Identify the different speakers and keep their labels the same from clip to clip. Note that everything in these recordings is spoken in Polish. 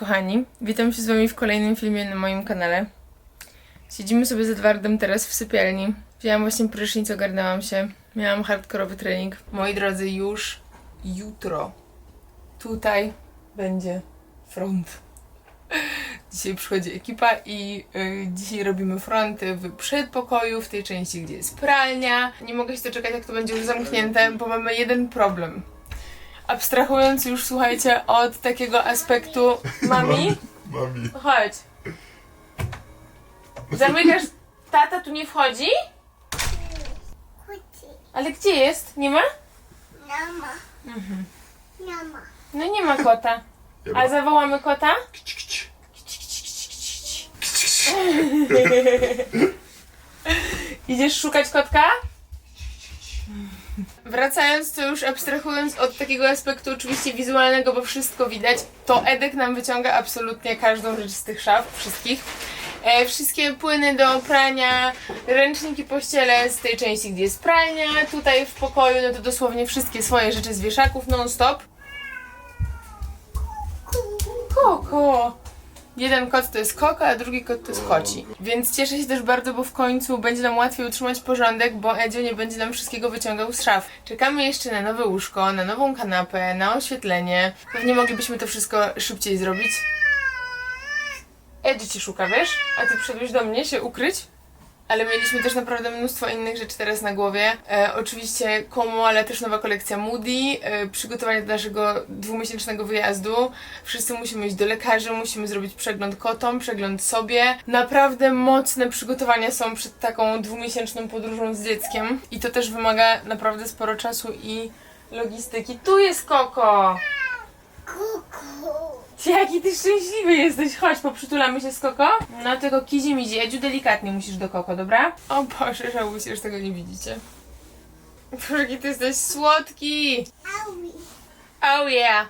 Speaker 1: Kochani. Witam się z wami w kolejnym filmie na moim kanale. Siedzimy sobie z Edwardem teraz w sypialni. Wzięłam właśnie prysznic, ogarnęłam się. Miałam hardkorowy trening. Moi drodzy, już jutro tutaj będzie front. Dzisiaj przychodzi ekipa i y, dzisiaj robimy fronty w przedpokoju, w tej części, gdzie jest pralnia. Nie mogę się doczekać, jak to będzie już zamknięte, bo mamy jeden problem. Abstrahując już, słuchajcie, od takiego aspektu mami.
Speaker 2: Mami.
Speaker 1: Chodź. Zamykasz. Tata tu nie wchodzi?
Speaker 3: Chodzi.
Speaker 1: Ale gdzie jest? Nie ma?
Speaker 3: Nie ma. Nie ma.
Speaker 1: No nie ma kota.
Speaker 2: Ja
Speaker 1: A zawołamy kota? Idziesz szukać kotka? Wracając, to już abstrahując od takiego aspektu oczywiście wizualnego, bo wszystko widać, to Edek nam wyciąga absolutnie każdą rzecz z tych szaf, wszystkich. E, wszystkie płyny do prania, ręczniki pościele z tej części, gdzie jest pralnia, tutaj w pokoju, no to dosłownie wszystkie swoje rzeczy z wieszaków non-stop. Koko! Jeden kot to jest koko, a drugi kot to jest koci. Więc cieszę się też bardzo, bo w końcu będzie nam łatwiej utrzymać porządek, bo Edzio nie będzie nam wszystkiego wyciągał z szaf. Czekamy jeszcze na nowe łóżko, na nową kanapę, na oświetlenie. Pewnie moglibyśmy to wszystko szybciej zrobić. Edzio cię szuka, wiesz? A ty przyszedłeś do mnie się ukryć? Ale mieliśmy też naprawdę mnóstwo innych rzeczy teraz na głowie. E, oczywiście Komo, ale też nowa kolekcja Moody, e, przygotowanie do naszego dwumiesięcznego wyjazdu. Wszyscy musimy iść do lekarzy, musimy zrobić przegląd kotom, przegląd sobie. Naprawdę mocne przygotowania są przed taką dwumiesięczną podróżą z dzieckiem. I to też wymaga naprawdę sporo czasu i logistyki. Tu jest Koko! Jaki ty szczęśliwy jesteś! Chodź, poprzytulamy się z Koko. No tylko kizi mizi, Edziu delikatnie musisz do Koko, dobra? O Boże, żałujcie, że tego nie widzicie. Boże, jaki ty jesteś słodki! Oh yeah!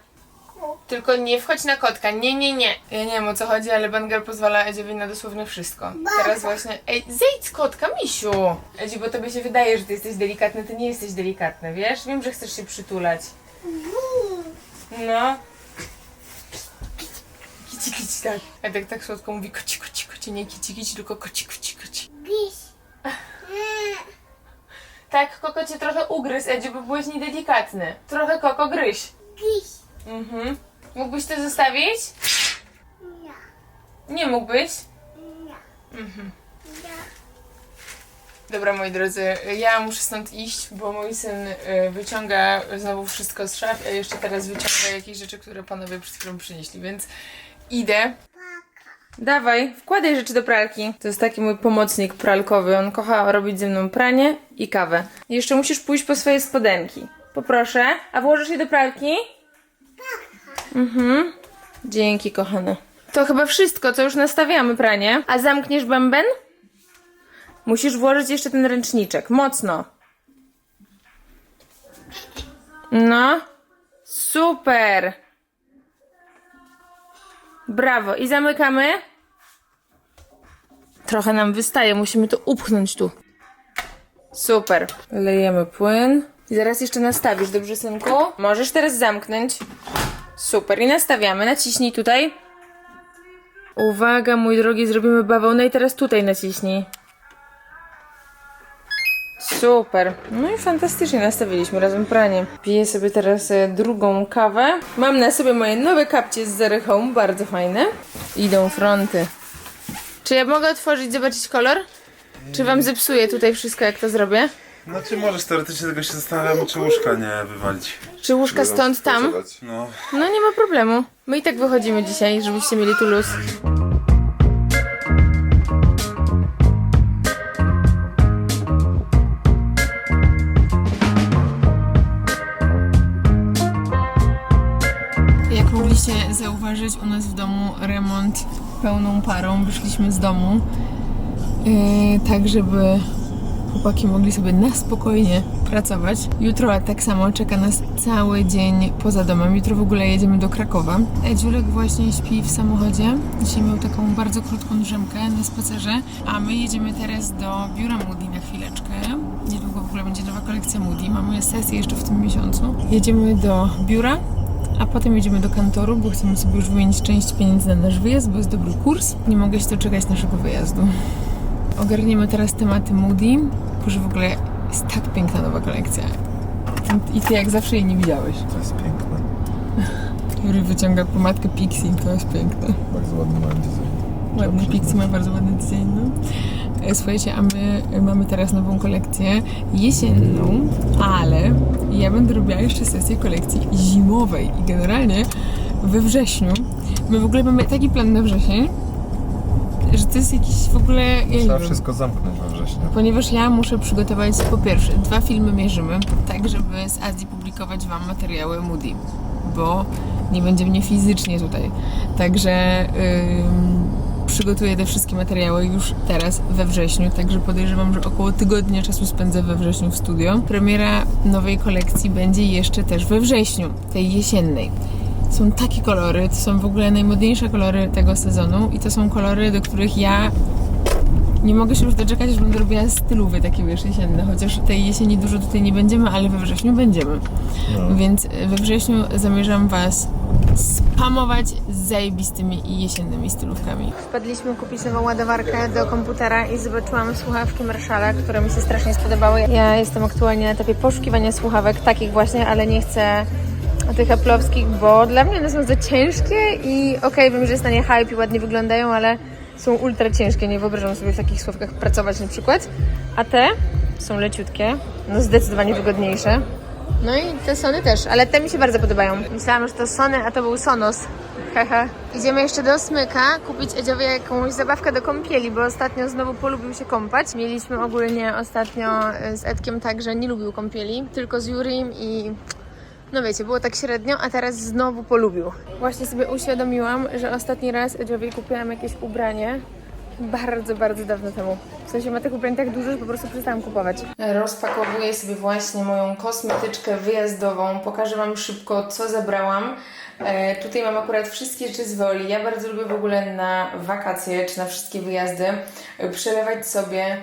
Speaker 1: Tylko nie wchodź na kotka, nie, nie, nie. Ja nie wiem o co chodzi, ale Banger pozwala Edziowi na dosłownie wszystko. Teraz właśnie... Ej, zejdź z kotka, misiu! Edziu, bo tobie się wydaje, że ty jesteś delikatny, ty nie jesteś delikatny, wiesz? Wiem, że chcesz się przytulać. No. Kici, kici, tak. Edek tak słodko mówi koci, koci, koci, nie kici, kici, tylko koci, koci, koci.
Speaker 3: Nie.
Speaker 1: Tak, Koko cię trochę ugryzł, Edziu, bo byłeś niedelikatny. Trochę Koko gryź.
Speaker 3: Biś.
Speaker 1: Mhm. Mógłbyś to zostawić?
Speaker 3: Nie.
Speaker 1: Nie mógłbyś?
Speaker 3: Nie.
Speaker 1: Mhm.
Speaker 3: Nie.
Speaker 1: Dobra, moi drodzy, ja muszę stąd iść, bo mój syn y, wyciąga znowu wszystko z szaf, a jeszcze teraz wyciąga jakieś rzeczy, które panowie przed chwilą przynieśli, więc idę. Dawaj, wkładaj rzeczy do pralki. To jest taki mój pomocnik pralkowy. On kocha robić ze mną pranie i kawę. Jeszcze musisz pójść po swoje spodenki. Poproszę. A włożysz je do pralki? Mhm. Dzięki, kochane. To chyba wszystko, co już nastawiamy pranie. A zamkniesz bęben? Musisz włożyć jeszcze ten ręczniczek. Mocno. No. Super. Brawo. I zamykamy. Trochę nam wystaje, musimy to upchnąć tu. Super. Lejemy płyn. I zaraz jeszcze nastawisz, dobrze synku? Możesz teraz zamknąć. Super. I nastawiamy. Naciśnij tutaj. Uwaga, mój drogi, zrobimy bawełnę i teraz tutaj naciśnij. Super. No i fantastycznie nastawiliśmy razem pranie. Piję sobie teraz e, drugą kawę. Mam na sobie moje nowe kapcie z Zary Home, bardzo fajne. Idą fronty. Czy ja mogę otworzyć, zobaczyć kolor? Czy wam zepsuję tutaj wszystko, jak to zrobię?
Speaker 2: Znaczy możesz teoretycznie tego się zastanawiamy, czy łóżka nie wywalić.
Speaker 1: Czy łóżka stąd tam?
Speaker 2: No.
Speaker 1: No nie ma problemu. My i tak wychodzimy dzisiaj, żebyście mieli tu luz. Zauważyć, u nas w domu remont pełną parą. Wyszliśmy z domu, yy, tak żeby chłopaki mogli sobie na spokojnie pracować. Jutro tak samo czeka nas cały dzień poza domem. Jutro w ogóle jedziemy do Krakowa. Edziulek właśnie śpi w samochodzie. Dzisiaj miał taką bardzo krótką drzemkę na spacerze, a my jedziemy teraz do biura Moody na chwileczkę. Niedługo w ogóle będzie nowa kolekcja Moody. Mamy sesję jeszcze w tym miesiącu. Jedziemy do biura a potem jedziemy do kantoru, bo chcemy sobie już wymienić część pieniędzy na nasz wyjazd, bo jest dobry kurs. Nie mogę się doczekać naszego wyjazdu. Ogarniemy teraz tematy Moody, bo że w ogóle jest tak piękna nowa kolekcja. I ty jak zawsze jej nie widziałeś.
Speaker 2: To jest piękne.
Speaker 1: Który wyciąga pomadkę Pixie, to jest piękne.
Speaker 2: Bardzo ładny mam design.
Speaker 1: Ładny Pixie ma bardzo ładny design, no. E, Słuchajcie, a my mamy teraz nową kolekcję jesienną, ale ja będę robiła jeszcze sesję kolekcji zimowej i generalnie we wrześniu. My w ogóle mamy taki plan na wrzesień, że to jest jakiś w ogóle... Ja
Speaker 2: Trzeba
Speaker 1: wiem.
Speaker 2: wszystko zamknąć we wrześniu.
Speaker 1: Ponieważ ja muszę przygotować po pierwsze dwa filmy mierzymy, tak żeby z Azji publikować Wam materiały Moody, bo nie będzie mnie fizycznie tutaj. Także ym, przygotuję te wszystkie materiały już teraz we wrześniu, także podejrzewam, że około tygodnia czasu spędzę we wrześniu w studio. Premiera nowej kolekcji będzie jeszcze też we wrześniu, tej jesiennej. Są takie kolory, to są w ogóle najmodniejsze kolory tego sezonu i to są kolory, do których ja nie mogę się już doczekać, że będę robiła stylowy takie wiesz jesienne, chociaż tej jesieni dużo tutaj nie będziemy, ale we wrześniu będziemy.
Speaker 2: No.
Speaker 1: Więc we wrześniu zamierzam Was spamować zajebistymi i jesiennymi stylówkami. Wpadliśmy kupić nową ładowarkę do komputera i zobaczyłam słuchawki Marshalla, które mi się strasznie spodobały. Ja jestem aktualnie na etapie poszukiwania słuchawek takich właśnie, ale nie chcę tych Apple'owskich, bo dla mnie one są za ciężkie i okej, wiem, że jest na nie hype i ładnie wyglądają, ale są ultra ciężkie. Nie wyobrażam sobie w takich słuchawkach pracować na przykład. A te są leciutkie, no zdecydowanie wygodniejsze. No i te Sony też, ale te mi się bardzo podobają. Myślałam, że to Sony, a to był Sonos. Idziemy jeszcze do Smyka kupić Edziowi jakąś zabawkę do kąpieli, bo ostatnio znowu polubił się kąpać. Mieliśmy ogólnie ostatnio y, z Edkiem tak, że nie lubił kąpieli, tylko z Jurim i no wiecie, było tak średnio, a teraz znowu polubił. Właśnie sobie uświadomiłam, że ostatni raz Edziowi kupiłam jakieś ubranie bardzo, bardzo dawno temu. W sensie ma tych ubrań tak dużo, że po prostu przestałam kupować. Rozpakowuję sobie właśnie moją kosmetyczkę wyjazdową. Pokażę Wam szybko, co zabrałam. E, tutaj mam akurat wszystkie rzeczy z Woli. Ja bardzo lubię w ogóle na wakacje, czy na wszystkie wyjazdy e, przelewać sobie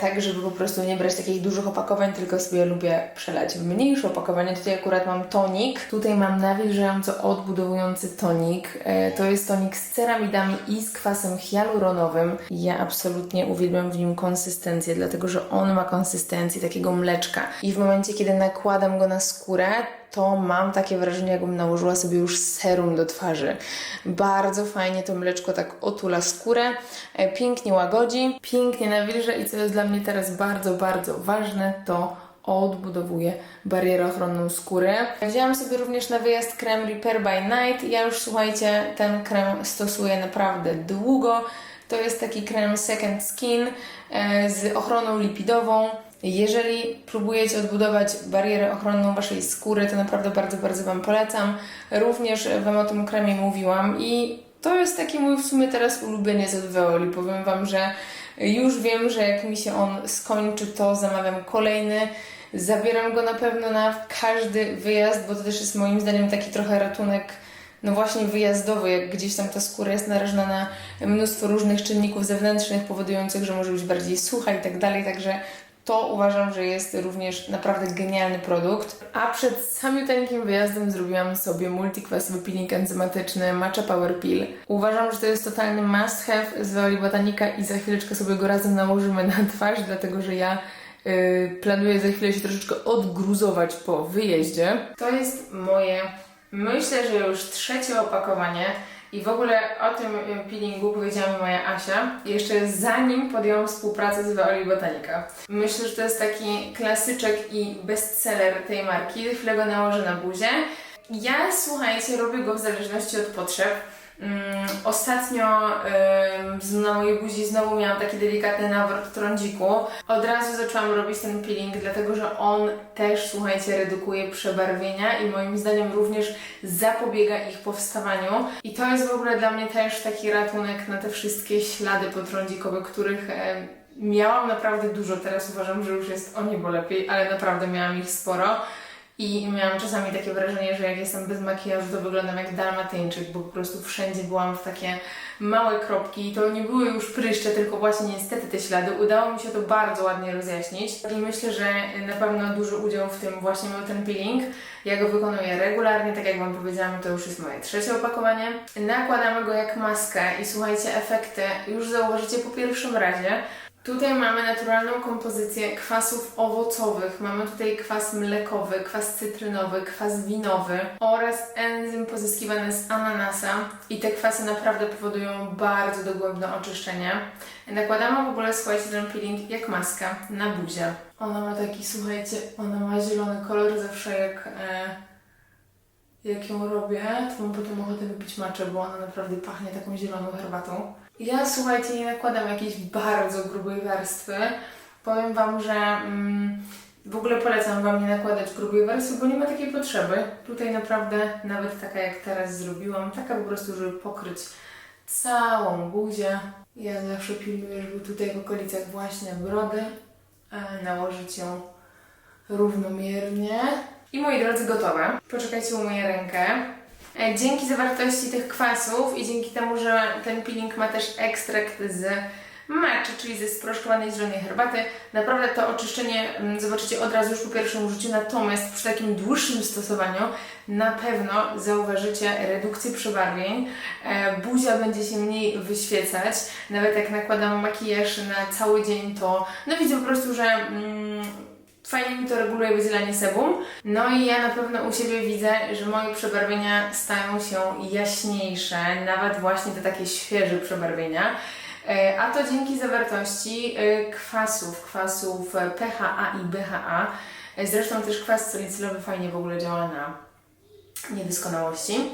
Speaker 1: tak, żeby po prostu nie brać takich dużych opakowań, tylko sobie lubię przelać w mniejsze opakowanie. Tutaj akurat mam tonik. Tutaj mam nawilżająco odbudowujący tonik. E, To jest tonik z ceramidami i z kwasem hialuronowym. Ja absolutnie uwielbiam w nim konsystencję, dlatego że on ma konsystencję takiego mleczka. I w momencie, kiedy nakładam go na skórę, to mam takie wrażenie, jakbym nałożyła sobie już serum do twarzy. Bardzo fajnie to mleczko tak otula skórę, e, pięknie łagodzi, pięknie nawilża i co jest dla mnie teraz bardzo, bardzo ważne, to odbudowuje barierę ochronną skóry. Wzięłam sobie również na wyjazd krem Repair by Night. Ja już słuchajcie, ten krem stosuję naprawdę długo. To jest taki krem Second Skin e, z ochroną lipidową. Jeżeli próbujecie odbudować barierę ochronną Waszej skóry, to naprawdę bardzo, bardzo Wam polecam. Również Wam o tym kremie mówiłam i to jest taki mój w sumie teraz ulubieniec od Veoli. Powiem Wam, że już wiem, że jak mi się on skończy, to zamawiam kolejny. Zabieram go na pewno na każdy wyjazd, bo to też jest moim zdaniem taki trochę ratunek no właśnie wyjazdowy, jak gdzieś tam ta skóra jest narażona na mnóstwo różnych czynników zewnętrznych powodujących, że może być bardziej sucha i tak dalej, także to uważam, że jest również naprawdę genialny produkt. A przed samiuteńkim wyjazdem zrobiłam sobie multikwasowy peeling enzymatyczny Matcha Power Peel. Uważam, że to jest totalny must have z Woli Botanika i za chwileczkę sobie go razem nałożymy na twarz, dlatego że ja yy, planuję za chwilę się troszeczkę odgruzować po wyjeździe. To jest moje, myślę, że już trzecie opakowanie. I w ogóle o tym y, peelingu powiedziała mi moja Asia jeszcze zanim podjęłam współpracę z Veoli Botanika. Myślę, że to jest taki klasyczek i bestseller tej marki. Chwilę nałożę na buzię. Ja, słuchajcie, robię go w zależności od potrzeb. Mm, ostatnio na mojej buzi znowu miałam taki delikatny nawrót trądziku. Od razu zaczęłam robić ten peeling, dlatego że on też, słuchajcie, redukuje przebarwienia i moim zdaniem również zapobiega ich powstawaniu. I to jest w ogóle dla mnie też taki ratunek na te wszystkie ślady potrądzikowe, których em, miałam naprawdę dużo. Teraz uważam, że już jest o niebo lepiej, ale naprawdę miałam ich sporo. I miałam czasami takie wrażenie, że jak jestem bez makijażu, to wyglądam jak dalmatyńczyk, bo po prostu wszędzie byłam w takie małe kropki. I to nie były już pryszcze, tylko właśnie niestety te ślady. Udało mi się to bardzo ładnie rozjaśnić. I myślę, że na pewno duży udział w tym właśnie miał ten peeling. Ja go wykonuję regularnie, tak jak Wam powiedziałam, to już jest moje trzecie opakowanie. Nakładamy go jak maskę i słuchajcie, efekty już zauważycie po pierwszym razie. Tutaj mamy naturalną kompozycję kwasów owocowych. Mamy tutaj kwas mlekowy, kwas cytrynowy, kwas winowy oraz enzym pozyskiwany z ananasa. I te kwasy naprawdę powodują bardzo dogłębne oczyszczenie. Nakładamy w ogóle, słuchajcie, ten peeling jak maska na buzię. Ona ma taki, słuchajcie, ona ma zielony kolor zawsze jak... E, jak ją robię, to mam potem ochotę wypić maczę, bo ona naprawdę pachnie taką zieloną herbatą. Ja słuchajcie, nie nakładam jakiejś bardzo grubej warstwy. Powiem Wam, że mm, w ogóle polecam Wam nie nakładać grubej warstwy, bo nie ma takiej potrzeby. Tutaj naprawdę, nawet taka jak teraz zrobiłam, taka po prostu, żeby pokryć całą buzię. Ja zawsze pilnuję, żeby tutaj w okolicach właśnie brody e, nałożyć ją równomiernie. I moi drodzy, gotowe. Poczekajcie, umyję rękę. E, Dzięki zawartości tych kwasów i dzięki temu, że ten peeling ma też ekstrakt z matcha, czyli ze sproszkowanej zielonej herbaty, naprawdę to oczyszczenie mm, zobaczycie od razu już po pierwszym użyciu, natomiast przy takim dłuższym stosowaniu na pewno zauważycie redukcję przebarwień, e, buzia będzie się mniej wyświecać, nawet jak nakładam makijaż na cały dzień, to no widzę po prostu, że mm, Fajnie mi to reguluje wydzielanie sebum. No i ja na pewno u siebie widzę, że moje przebarwienia stają się jaśniejsze, nawet właśnie te takie świeże przebarwienia. E, A to dzięki zawartości e, kwasów, kwasów e, PHA i BHA. Zresztą też kwas salicylowy fajnie w ogóle działa na niedoskonałości.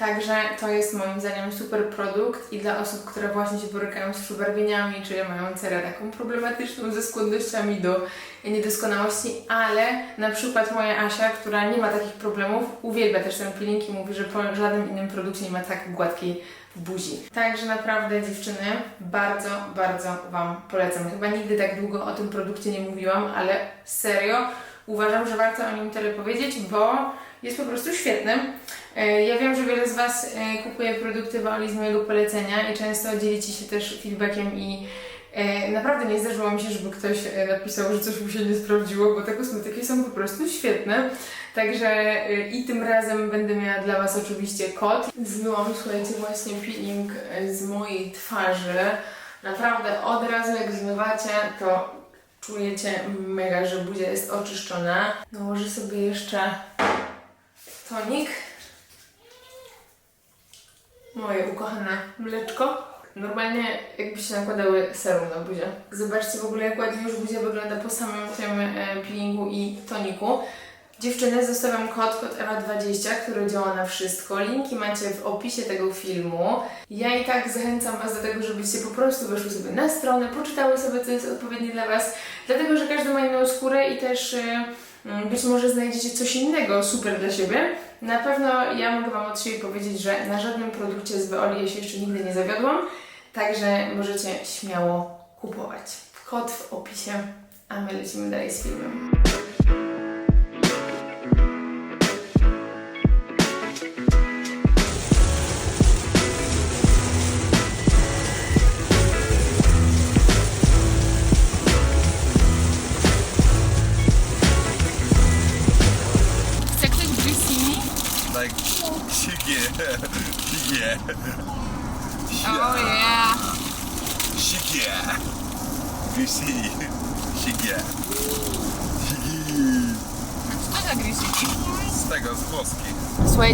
Speaker 1: Także to jest moim zdaniem super produkt i dla osób, które właśnie się borykają z przebarwieniami, czy mają cerę taką problematyczną ze skłonnościami do niedoskonałości, ale na przykład moja Asia, która nie ma takich problemów, uwielbia też ten peeling i mówi, że po żadnym innym produkcie nie ma tak gładkiej buzi. Także naprawdę dziewczyny, bardzo, bardzo Wam polecam. Chyba nigdy tak długo o tym produkcie nie mówiłam, ale serio uważam, że warto o nim tyle powiedzieć, bo jest po prostu świetny. E, Ja wiem, że wiele z Was e, kupuje produkty Waoli z mojego polecenia i często dzielicie się też feedbackiem i e, naprawdę nie zdarzyło mi się, żeby ktoś napisał, że coś mu się nie sprawdziło, bo te kosmetyki są po prostu świetne. Także i tym razem będę miała dla Was oczywiście kod. Zmyłam, słuchajcie, właśnie peeling z mojej twarzy. Naprawdę od razu jak zmywacie, to czujecie mega, że buzia jest oczyszczona. Nałożę sobie jeszcze tonik. Moje ukochane mleczko. Normalnie jakbyście nakładały serum na buzię. Zobaczcie w ogóle jak ładnie już buzia wygląda po samym tym e, peelingu i toniku. Dziewczyny, zostawiam kod, kod EWA20, który działa na wszystko. Linki macie w opisie tego filmu. Ja i tak zachęcam Was do tego, żebyście po prostu weszły sobie na stronę, poczytały sobie, co jest odpowiednie dla Was, dlatego, że każdy ma inną skórę i też y, mm, być może znajdziecie coś innego super dla siebie. Na pewno ja mogę Wam od siebie powiedzieć, że na żadnym produkcie z Veoli się jeszcze nigdy nie zawiodłam, także możecie śmiało kupować. Kod w opisie, a my lecimy dalej z filmem.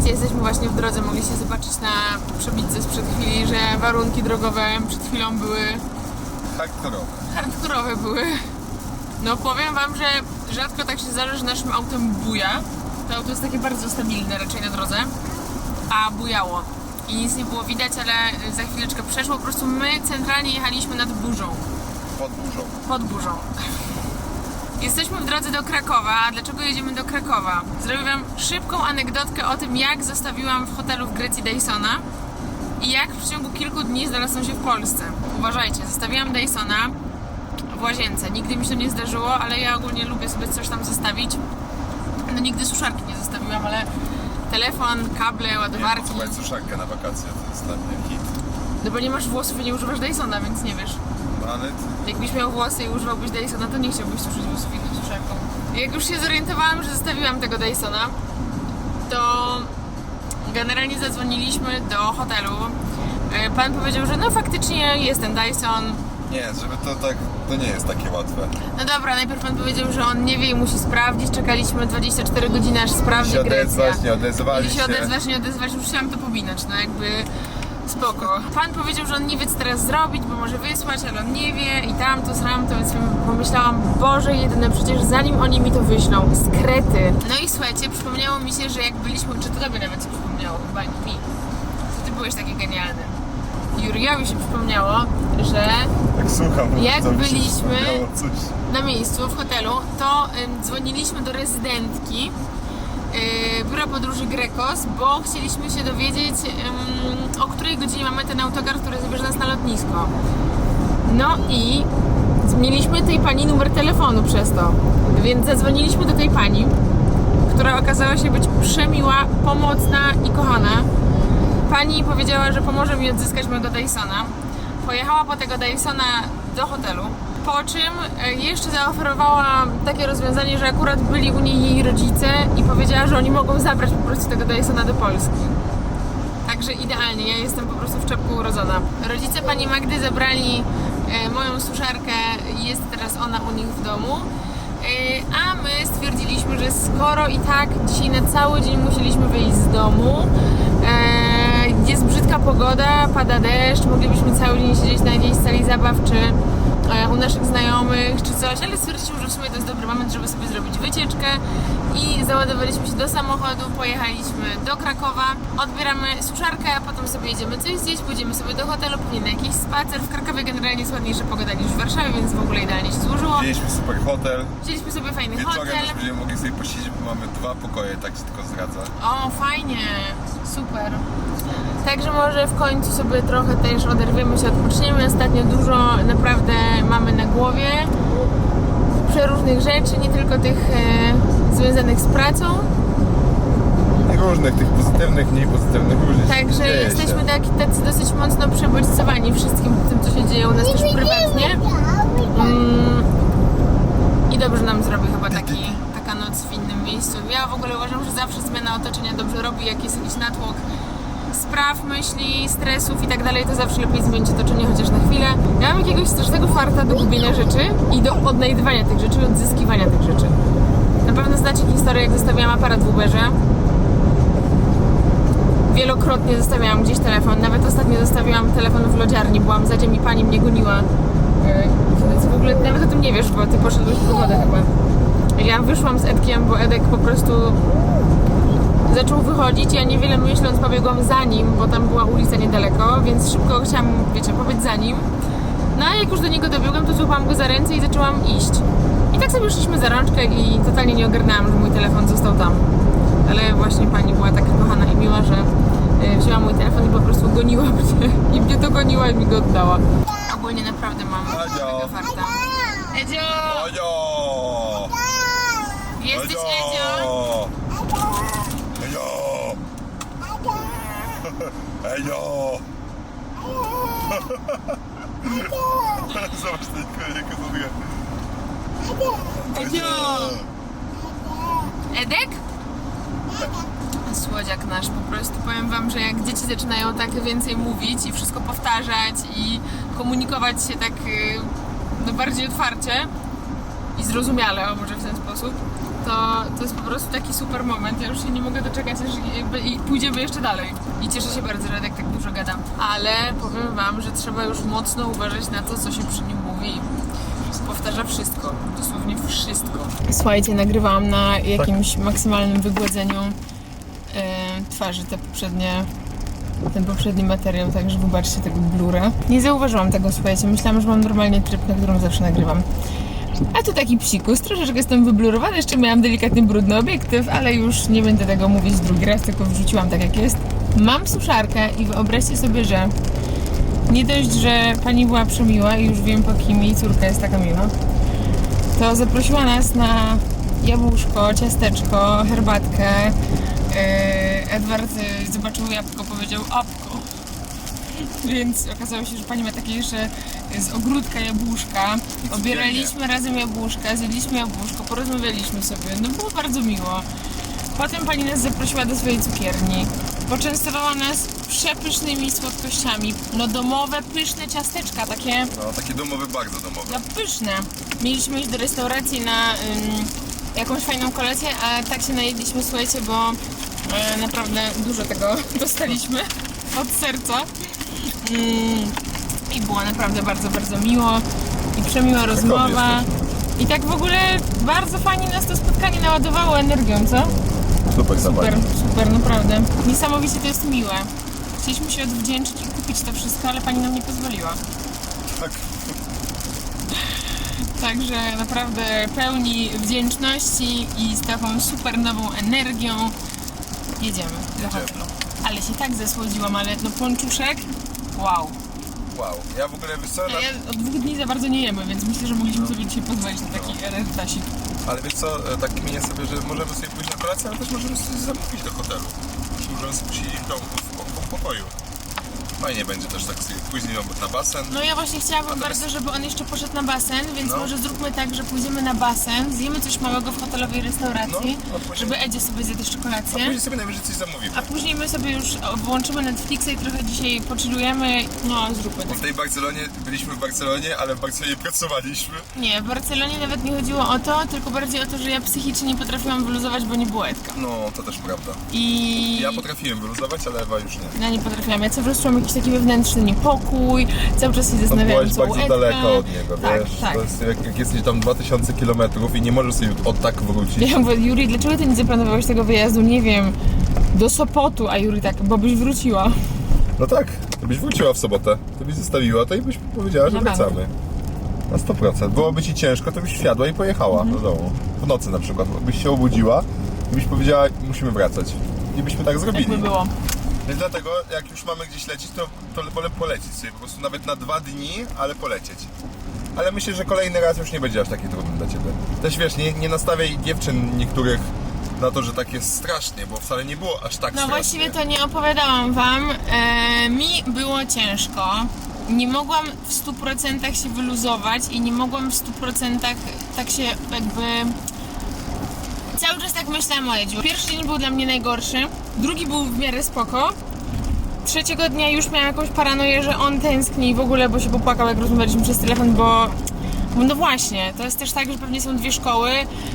Speaker 1: Słuchajcie, jesteśmy właśnie w drodze. Mogliście zobaczyć na przebitce sprzed chwili, że warunki drogowe przed chwilą były
Speaker 2: Hardkorowe.
Speaker 1: hardkorowe były. No powiem wam, że rzadko tak się zdarza, że naszym autem buja. To auto jest takie bardzo stabilne raczej na drodze. A bujało. I nic nie było widać, ale za chwileczkę przeszło. Po prostu my centralnie jechaliśmy nad burzą.
Speaker 2: Pod burzą.
Speaker 1: Pod burzą. Jesteśmy w drodze do Krakowa. A dlaczego jedziemy do Krakowa? Zrobię Wam szybką anegdotkę o tym, jak zostawiłam w hotelu w Grecji Dysona i jak w ciągu kilku dni znalazłam się w Polsce. Uważajcie, zostawiłam Dysona w łazience. Nigdy mi się to nie zdarzyło, ale ja ogólnie lubię sobie coś tam zostawić. no nigdy suszarki nie zostawiłam, ale telefon, kable, ładowarki.
Speaker 2: Słuchaj, suszarkę na wakacje to jest dla mnie hit.
Speaker 1: No bo nie masz włosów i nie używasz Dysona, więc nie wiesz.
Speaker 2: Ale
Speaker 1: Jakbyś miał włosy i używałbyś Dysona, to nie chciałbyś suszyć włosów inną suszarką. Jak już się zorientowałam, że zostawiłam tego Dysona, to generalnie zadzwoniliśmy do hotelu. E, Pan powiedział, że no faktycznie jest ten Dyson.
Speaker 2: nie, żeby to tak, to nie jest takie łatwe.
Speaker 1: No dobra, najpierw pan powiedział, że on nie wie i musi sprawdzić. Czekaliśmy 24 godziny, aż sprawdzi
Speaker 2: się
Speaker 1: Grecja.
Speaker 2: odezwać, nie odezwali
Speaker 1: Mieli
Speaker 2: się
Speaker 1: odezwać, nie odezwać, już chciałam to powinąć, no jakby spoko. Pan powiedział, że on nie wie co teraz zrobić, bo może wysłać, ale on nie wie i tamto, to, więc pomyślałam, Boże, jedyne przecież zanim oni mi to wyślą, skrety. No i słuchajcie, przypomniało mi się, że jak byliśmy, czy to tobie nawet się przypomniało, chyba nie mi, to ty byłeś taki genialny. Juriowi się przypomniało, że
Speaker 2: Tak słucham.
Speaker 1: Jak
Speaker 2: mi się
Speaker 1: byliśmy-
Speaker 2: przypomniało, Coś.
Speaker 1: na miejscu w hotelu, to ym, dzwoniliśmy do rezydentki biura podróży Grekos, bo chcieliśmy się dowiedzieć, o której godzinie mamy ten autokar, który zabierze nas na lotnisko. No i mieliśmy tej pani numer telefonu przez to, więc zadzwoniliśmy do tej pani, która okazała się być przemiła, pomocna i kochana. Pani powiedziała, że pomoże mi odzyskać mojego Dysona. Pojechała po tego Dysona do hotelu. Po czym e, jeszcze zaoferowała takie rozwiązanie, że akurat byli u niej jej rodzice i powiedziała, że oni mogą zabrać po prostu tego Dysona do Polski. Także idealnie, ja jestem po prostu w czepku urodzona. Rodzice pani Magdy zabrali e, moją suszarkę, jest teraz ona u nich w domu. E, a my stwierdziliśmy, że skoro i tak dzisiaj na cały dzień musieliśmy wyjść z domu, jest brzydka pogoda, pada deszcz, moglibyśmy cały dzień siedzieć na jakiejś sali zabaw czy u naszych znajomych czy coś, ale stwierdziliśmy, że w sumie to jest dobry moment, żeby sobie zrobić wycieczkę i załadowaliśmy się do samochodu, pojechaliśmy do Krakowa, odbieramy suszarkę, a potem sobie jedziemy coś zjeść, pójdziemy sobie do hotelu, pewnie na jakiś spacer. W Krakowie generalnie jest ładniejsza pogoda niż w Warszawie, więc w ogóle idealnie się złożyło.
Speaker 2: Wzięliśmy super hotel.
Speaker 1: Wzięliśmy sobie fajny
Speaker 2: Wieczorem
Speaker 1: hotel.
Speaker 2: też będziemy mogli sobie posiedzieć, bo mamy dwa pokoje, tak się tylko zdradza.
Speaker 1: O, fajnie, super. Także może w końcu sobie trochę też oderwiemy się, odpoczniemy. Ostatnio dużo naprawdę mamy na głowie przeróżnych rzeczy, nie tylko tych e, związanych z pracą.
Speaker 2: I różnych, tych pozytywnych, mniej pozytywnych, różnych.
Speaker 1: Także jesteśmy
Speaker 2: się.
Speaker 1: taki, tacy dosyć mocno przebodźcowani wszystkim tym, co się dzieje u nas też prywatnie. Mm, I dobrze nam zrobi chyba taki, taka noc w innym miejscu. Ja w ogóle uważam, że zawsze zmiana otoczenia dobrze robi, jak jest jakiś natłok spraw, myśli, stresów i tak dalej, to zawsze lepiej zmienić otoczenie chociaż na chwilę. Ja mam jakiegoś strasznego farta do gubienia rzeczy i do odnajdywania tych rzeczy, odzyskiwania tych rzeczy. Na pewno znacie historię, jak zostawiałam aparat w Uberze. Wielokrotnie zostawiałam gdzieś telefon, nawet ostatnio zostawiłam telefon w lodziarni, byłam za dzień i pani mnie goniła. Yy, Więc w ogóle nawet o tym nie wiesz, bo ty poszedłeś po wodę chyba. Ja wyszłam z Edkiem, bo Edek po prostu zaczął wychodzić, ja niewiele myśląc pobiegłam za nim, bo tam była ulica niedaleko, więc szybko chciałam, wiecie, pobiec za nim. No a jak już do niego dobiegłam, to złapałam go za ręce i zaczęłam iść. I tak sobie szliśmy za rączkę i totalnie nie ogarnęłam, że mój telefon został tam. Ale właśnie pani była taka kochana i miła, że y, wzięła mój telefon i po prostu goniła mnie. I mnie dogoniła i mi go oddała. Ogólnie naprawdę mam mega farta. Edzio!
Speaker 2: Edzio!
Speaker 1: Jesteś Edzio?
Speaker 2: Edzio! Zobacz ten konik, jak to wygląda.
Speaker 1: Edzio! Edek? Słodziak nasz, po prostu powiem wam, że jak dzieci zaczynają tak więcej mówić i wszystko powtarzać i komunikować się tak y, no, bardziej otwarcie i zrozumiale, o może w ten sposób, to, to jest po prostu taki super moment. Ja już się nie mogę doczekać, aż i pójdziemy jeszcze dalej. I cieszę się bardzo, że tak dużo gadam. Ale powiem wam, że trzeba już mocno uważać na to, co się przy nim mówi. Powtarza wszystko, dosłownie wszystko. Słuchajcie, nagrywałam na jakimś maksymalnym wygładzeniu e, twarzy te poprzednie, ten poprzedni materiał, także wybaczcie tego blura. Nie zauważyłam tego, słuchajcie, myślałam, że mam normalnie tryb, na którym zawsze nagrywam. A tu taki psikus, troszeczkę jestem wyblurowana, jeszcze miałam delikatnie brudny obiektyw, ale już nie będę tego mówić drugi raz, tylko wrzuciłam tak jak jest. Mam suszarkę i wyobraźcie sobie, że nie dość, że pani była przemiła i już wiem po kim jej córka jest taka miła, to zaprosiła nas na jabłuszko, ciasteczko, herbatkę. Yy, Edward yy, zobaczył jabłko, powiedział apko. Więc okazało się, że pani ma takie jeszcze z ogródka jabłuszka. Obieraliśmy razem jabłuszka, zjedliśmy jabłuszko, porozmawialiśmy sobie. No było bardzo miło. Potem pani nas zaprosiła do swojej cukierni. Poczęstowała nas przepysznymi słodkościami. No domowe, pyszne ciasteczka, takie
Speaker 2: No, takie domowe, bardzo domowe.
Speaker 1: no pyszne. Mieliśmy iść do restauracji na ym, jakąś fajną kolację, a tak się najedliśmy, słuchajcie, bo e, naprawdę dużo tego dostaliśmy od serca. Ym, I było naprawdę bardzo, bardzo miło i przemiła rozmowa. I tak w ogóle bardzo fajnie nas to spotkanie naładowało energią, co?
Speaker 2: Super
Speaker 1: Super, super, naprawdę. Niesamowicie to jest miłe. Chcieliśmy się odwdzięczyć i kupić to wszystko, ale pani nam nie pozwoliła.
Speaker 2: Tak.
Speaker 1: Także naprawdę pełni wdzięczności i z taką super nową energią jedziemy do hotelu. Ale się tak zesłodziłam, ale no ponczuszek, wow.
Speaker 2: Wow. Ja w ogóle wiesz co,
Speaker 1: A ja od dwóch dni za bardzo nie jemy, więc myślę, że mogliśmy sobie dzisiaj pozwolić na taki rertasik.
Speaker 2: Ale wiesz co, e, tak kminię sobie, że możemy sobie pójść na kolację, ale też możemy sobie zamówić do hotelu. Możemy sobie posiedzieć w domu, w, w pokoju. Fajnie będzie też tak sobie później na basen.
Speaker 1: No ja właśnie chciałabym
Speaker 2: Natomiast-
Speaker 1: bardzo, żeby on jeszcze poszedł na basen, więc
Speaker 2: No.
Speaker 1: może zróbmy tak, że pójdziemy na basen, zjemy coś małego w hotelowej restauracji,
Speaker 2: No, później-
Speaker 1: żeby Edzie sobie zjadł jeszcze
Speaker 2: A później sobie najwyżej coś zamówimy.
Speaker 1: A później my sobie już włączymy Netflixa i trochę dzisiaj poczylujemy. No, zróbmy
Speaker 2: Bo
Speaker 1: to.
Speaker 2: w tej Barcelonie, byliśmy w Barcelonie, ale w Barcelonie pracowaliśmy.
Speaker 1: Nie, w Barcelonie nawet nie chodziło o to, tylko bardziej o to, że ja psychicznie nie potrafiłam wyluzować, bo nie było Edka.
Speaker 2: No, to też prawda.
Speaker 1: I
Speaker 2: Ja potrafiłem wyluzować, ale Ewa już nie.
Speaker 1: ja nie potrafiłam. Ja czas czułam jakiś taki wewnętrzny niepokój, cały czas się zastanawiałam,
Speaker 2: byłaś
Speaker 1: co Edka.
Speaker 2: daleko od niego,
Speaker 1: tak,
Speaker 2: wiesz?
Speaker 1: Tak,
Speaker 2: To jest jak, jak jesteś tam 2000 km i nie możesz sobie od tak wrócić.
Speaker 1: Ja mówię, Juri, dlaczego ty nie zaplanowałeś tego wyjazdu, nie wiem, do Sopotu, a Juri tak, bo byś wróciła.
Speaker 2: No tak, gdybyś wróciła w sobotę, to byś zostawiła to i byś powiedziała, że
Speaker 1: Na
Speaker 2: wracamy. Na 100%. Byłoby ci ciężko, to byś wsiadła i pojechała
Speaker 1: Mhm.
Speaker 2: do domu. W nocy na przykład. Byś się obudziła i byś powiedziała, musimy wracać. I byśmy tak zrobili.
Speaker 1: Jakby było.
Speaker 2: Więc dlatego, jak już mamy gdzieś lecieć, to, to wolę polecieć sobie po prostu nawet na dwa dni, ale polecieć. Ale myślę, że kolejny raz już nie będzie aż taki trudny dla Ciebie. Też wiesz, nie, nie nastawiaj dziewczyn niektórych na to, że tak jest strasznie, bo wcale nie było aż tak
Speaker 1: No
Speaker 2: strasznie.
Speaker 1: właściwie to nie opowiadałam wam. E, mi było ciężko. Nie mogłam w 100% się wyluzować i nie mogłam w 100% tak się jakby. Cały czas tak myślałam o Edziu. Pierwszy dzień był dla mnie najgorszy, drugi był w miarę spoko. Trzeciego dnia już miałam jakąś paranoję, że on tęskni w ogóle, bo się popłakał jak rozmawialiśmy przez telefon, bo no właśnie, to jest też tak, że pewnie są dwie szkoły.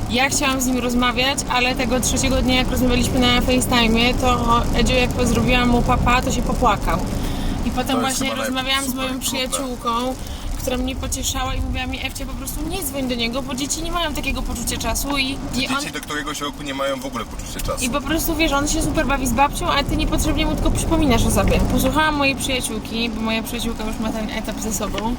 Speaker 1: Ja chciałam z nim rozmawiać, ale tego trzeciego dnia, jak rozmawialiśmy na FaceTime, to Edzio, jak zrobiłam mu papa, to się popłakał. I potem właśnie rozmawiałam z moją przyjaciółką, która mnie pocieszała i mówiła mi, Ewcia, po prostu nie dzwoń do niego, bo dzieci nie mają takiego poczucia czasu i, i on...
Speaker 2: Dzieci do któregoś roku nie mają w ogóle poczucia czasu.
Speaker 1: I po prostu wiesz, on się super bawi z babcią, a ty niepotrzebnie mu tylko przypominasz o sobie. Posłuchałam mojej przyjaciółki, bo moja przyjaciółka już ma ten etap ze sobą.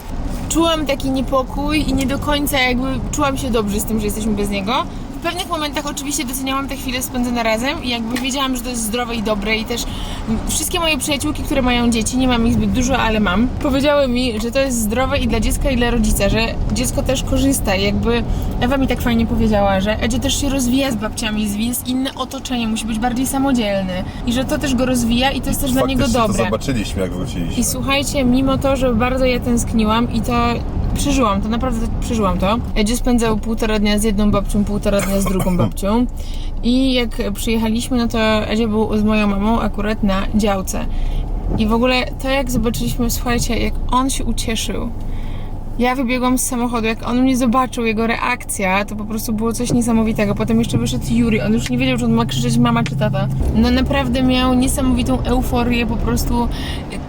Speaker 1: Czułam taki niepokój i nie do końca jakby czułam się dobrze z tym, że jesteśmy bez niego. W pewnych momentach oczywiście doceniałam te chwile spędzone razem i jakby wiedziałam, że to jest zdrowe i dobre i też wszystkie moje przyjaciółki, które mają dzieci, nie mam ich zbyt dużo, ale mam, powiedziały mi, że to jest zdrowe i dla dziecka i dla rodzica, że dziecko też korzysta i jakby Ewa mi tak fajnie powiedziała, że Edzio też się rozwija z babciami, jest inne otoczenie, musi być bardziej samodzielny i że to też go rozwija i to jest też dla niego dobre.
Speaker 2: to zobaczyliśmy, jak wróciliśmy.
Speaker 1: I słuchajcie, mimo to, że bardzo ja tęskniłam i to przeżyłam to, naprawdę przeżyłam to. Edzie spędzał półtora dnia z jedną babcią, półtora dnia z drugą babcią. I jak przyjechaliśmy, no to Edzie był z moją mamą akurat na działce. I w ogóle to jak zobaczyliśmy, słuchajcie, jak on się ucieszył. Ja wybiegłam z samochodu, jak on mnie zobaczył, jego reakcja, to po prostu było coś niesamowitego. Potem jeszcze wyszedł Yuri, on już nie wiedział, czy on ma krzyczeć mama czy tata. No naprawdę miał niesamowitą euforię, po prostu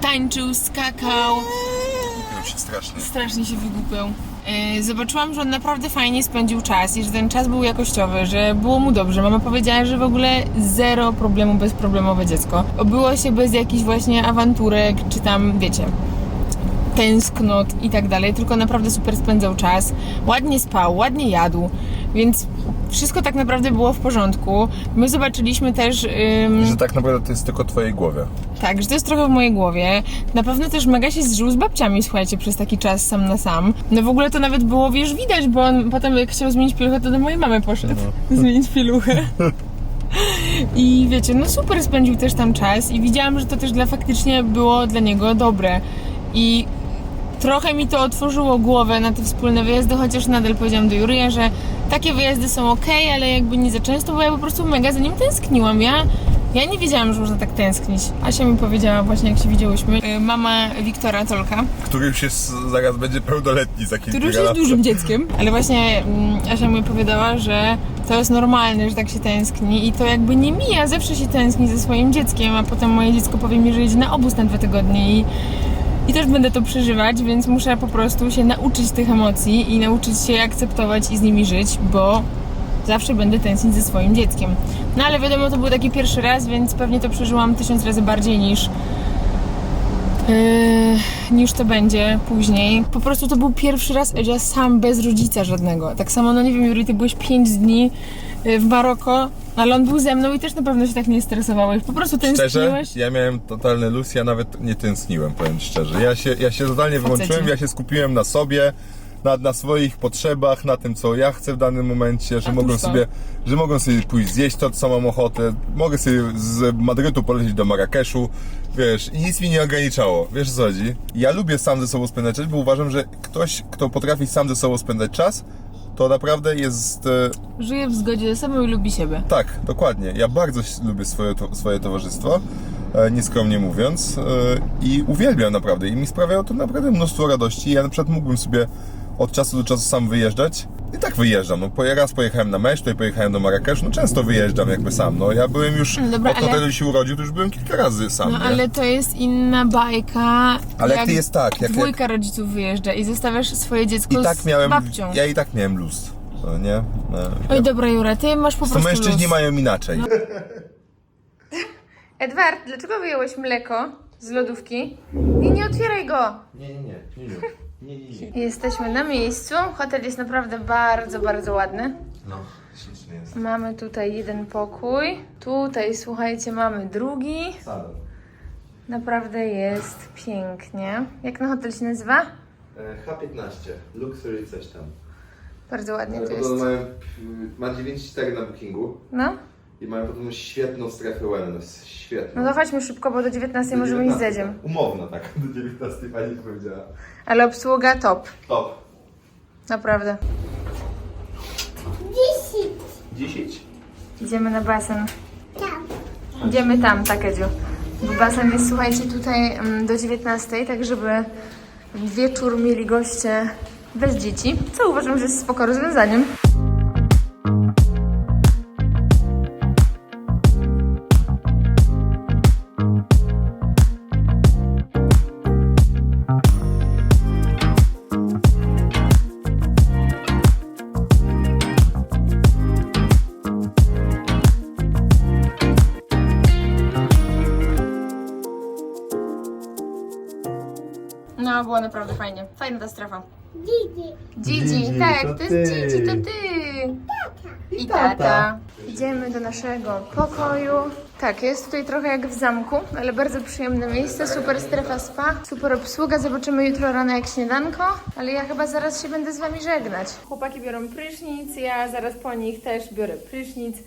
Speaker 1: tańczył, skakał,
Speaker 2: Się strasznie.
Speaker 1: strasznie się wygłupiał. Yy, Zobaczyłam, że on naprawdę fajnie spędził czas i że ten czas był jakościowy, że było mu dobrze. Mama powiedziała, że w ogóle zero problemu, bezproblemowe dziecko. Obyło się bez jakichś właśnie awanturek, czy tam, wiecie, tęsknot i tak dalej, tylko naprawdę super spędzał czas, ładnie spał, ładnie jadł, więc wszystko tak naprawdę było w porządku. My zobaczyliśmy też, ym,
Speaker 2: Że tak naprawdę to jest tylko w twojej głowie.
Speaker 1: tak, że to jest trochę w mojej głowie. Na pewno też mega się zżył z babciami, słuchajcie, przez taki czas sam na sam. No w ogóle to nawet było, wiesz, widać, bo on potem jak chciał zmienić pieluchę, to do mojej mamy poszedł zmienić pieluchę. I wiecie, no super spędził też tam czas i widziałam, że to też dla faktycznie było dla niego dobre. I trochę mi to otworzyło głowę na te wspólne wyjazdy, chociaż nadal powiedziałam do Jurija, że takie wyjazdy są ok, ale jakby nie za często, bo ja po prostu mega za nim tęskniłam. Ja, ja nie wiedziałam, że można tak tęsknić. Asia mi powiedziała właśnie, jak się widziałyśmy, y, mama Wiktora Tolka,
Speaker 2: Który już jest, zaraz będzie pełnoletni za kilka
Speaker 1: który już jest dużym dzieckiem, ale właśnie mm, Asia mi opowiadała, że to jest normalne, że tak się tęskni i to jakby nie mija, zawsze się tęskni ze swoim dzieckiem, a potem moje dziecko powie mi, że jedzie na obóz na dwa tygodnie i i też będę to przeżywać, więc muszę po prostu się nauczyć tych emocji i nauczyć się akceptować i z nimi żyć, bo zawsze będę tęsknić ze swoim dzieckiem. No ale wiadomo, to był taki pierwszy raz, więc pewnie to przeżyłam tysiąc razy bardziej niż Yy, niż to będzie później. Po prostu to był pierwszy raz Edzia sam bez rodzica żadnego. Tak samo, no nie wiem, Juri, ty byłeś 5 dni yy, w Maroko, ale on był ze mną i też na pewno się tak nie stresowałeś. Po prostu
Speaker 2: Szczerze,
Speaker 1: tęskniłeś.
Speaker 2: ja miałem totalny luz, ja nawet nie tęskniłem, powiem ci szczerze. Ja się, ja się totalnie wyłączyłem, ja się skupiłem na sobie, na, na swoich potrzebach, na tym, co ja chcę w danym momencie, że
Speaker 1: A to.
Speaker 2: sobie, że mogą sobie pójść zjeść to, co mam ochotę, mogę sobie z Madrytu polecieć do Marrakeszu, wiesz, i nic mi nie ograniczało, wiesz o co chodzi? Ja lubię sam ze sobą spędzać czas, bo uważam, że ktoś, kto potrafi sam ze sobą spędzać czas, to naprawdę jest... e,
Speaker 1: Żyje w zgodzie ze sobą i lubi siebie.
Speaker 2: tak, dokładnie. Ja bardzo lubię swoje, to, swoje towarzystwo, e, nieskromnie mówiąc, e, i uwielbiam naprawdę. I mi sprawiało to naprawdę mnóstwo radości. Ja na przykład mógłbym sobie od czasu do czasu sam wyjeżdżać. I tak wyjeżdżam. No, po- raz pojechałem na mecz, tutaj pojechałem do Marrakeszu. No często wyjeżdżam jakby sam. No, ja byłem już,
Speaker 1: No dobra,
Speaker 2: odkąd
Speaker 1: ale-
Speaker 2: ale... się urodził, to już byłem kilka razy sam.
Speaker 1: No
Speaker 2: nie?
Speaker 1: ale to jest inna bajka.
Speaker 2: Ale jak ty jest tak, jak-
Speaker 1: dwójka rodziców wyjeżdża i zostawiasz swoje dziecko
Speaker 2: I tak
Speaker 1: z
Speaker 2: miałem,
Speaker 1: babcią.
Speaker 2: ja i tak miałem luz. No, nie? E,
Speaker 1: Oj dobra Jura, ty masz po
Speaker 2: to
Speaker 1: prostu
Speaker 2: mężczyźni
Speaker 1: luz.
Speaker 2: mają inaczej.
Speaker 1: Edward, dlaczego wyjąłeś mleko z lodówki? I nie otwieraj go!
Speaker 2: Nie, nie, nie. nie, nie, nie, nie.
Speaker 1: Jesteśmy na miejscu. Hotel jest naprawdę bardzo, bardzo ładny.
Speaker 2: No, śliczny jest.
Speaker 1: Mamy tutaj jeden pokój. Tutaj, słuchajcie, mamy drugi.
Speaker 2: Salon.
Speaker 1: Naprawdę jest pięknie. Jak na hotel się nazywa?
Speaker 2: E, H15, Luxury coś tam.
Speaker 1: Bardzo ładnie
Speaker 2: Ale
Speaker 1: tu
Speaker 2: podobno
Speaker 1: jest.
Speaker 2: mają, ma 9,4 na bookingu
Speaker 1: No,
Speaker 2: i mają podobno świetną strefę wellness. Świetną.
Speaker 1: no to chodźmy szybko, bo do 19
Speaker 2: Do
Speaker 1: możemy iść z
Speaker 2: 19,
Speaker 1: Edziem.
Speaker 2: tak. Umowna tak, do 19 pani powiedziała.
Speaker 1: Ale obsługa top.
Speaker 2: Top.
Speaker 1: Naprawdę.
Speaker 3: Dziesięć.
Speaker 2: 10?
Speaker 1: Idziemy na basen.
Speaker 3: Tam.
Speaker 1: Idziemy tam, tak Edziu. Bo basen jest, słuchajcie, tutaj mm, do 19, tak żeby wieczór mieli goście bez dzieci, co uważam, że jest spoko rozwiązaniem. Było naprawdę fajnie. Fajna ta strefa.
Speaker 3: Dzidzi.
Speaker 1: Gigi,
Speaker 2: Gigi,
Speaker 1: tak,
Speaker 2: to
Speaker 1: to jest
Speaker 2: ty.
Speaker 1: Gigi, to ty. I tata. Idziemy do naszego pokoju. Tak, jest tutaj trochę jak w zamku, ale bardzo przyjemne miejsce, super strefa spa, super obsługa. Zobaczymy jutro rano jak śniadanko, ale ja chyba zaraz się będę z wami żegnać. Chłopaki biorą prysznic, ja zaraz po nich też biorę prysznic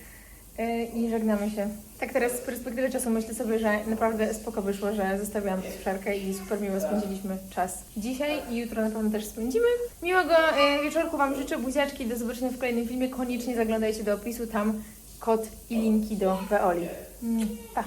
Speaker 1: i żegnamy się. Tak teraz z perspektywy czasu myślę sobie, że naprawdę spoko wyszło, że zostawiłam suszarkę i super miło spędziliśmy czas dzisiaj i jutro na pewno też spędzimy. Miłego e, wieczorku Wam życzę, buziaczki, do zobaczenia w kolejnym filmie. Koniecznie zaglądajcie do opisu, tam kod i linki do Weoli. Mm, Pa!